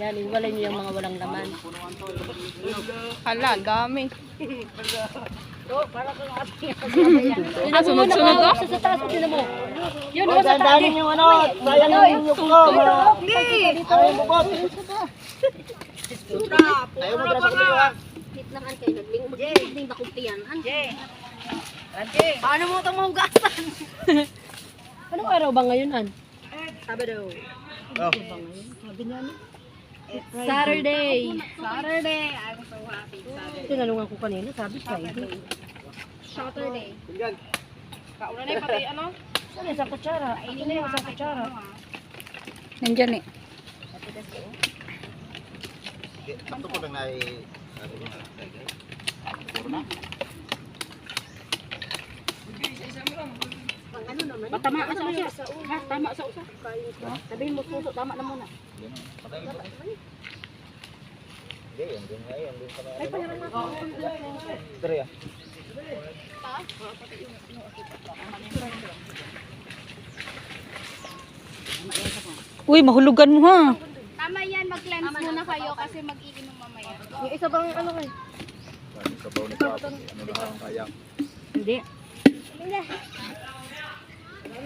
Yan, iwalay niyo yung mga walang laman. Hala, dami. Ah, sunod-sunod oh. Sa taas, tinan mo. Yun, oh, sa taas. Dandanin yung ano, sayang yung nyug ko. Ayaw mo bot. Ayaw mo dala sa kuliyo ha. Kitlangan kayo, nagling bakumpiyan. Paano mo ito mahugasan? Anong araw ba ngayon, An? Sabado. Oh. Saturday. Saturday. I'm so happy. Saturday. Tinanungan ko kanina, sabi Friday. Saturday. Kauna na yung pati ano? Ano isang kutsara? Ano yung isang kutsara? Nandyan eh. Sakto ko lang na i- Tama ka sa usa. Ha, tama sa usa. Sabihin mo suso, tama na muna. Hindi, yan din nga yan. Din sa mga Pero yan. Uy, mahulugan mo ha. Tama yan, mag-cleanse muna kayo kasi mag-iinom mamaya. Yung isa bang ano kayo? Sabaw ni Papo. Ano na sayang. Hindi.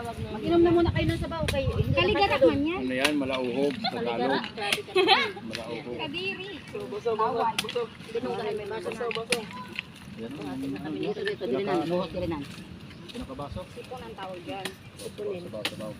tigba. Mag-inom na muna kayo ng sabaw. Kay Kaligarak man yan. Ano yan? Malauhog. Tagalog. Malauhog. Kadiri. Yan. Buhot ka rin Pinakabaso? Ito ang tawag dyan. Sabaw, sabaw.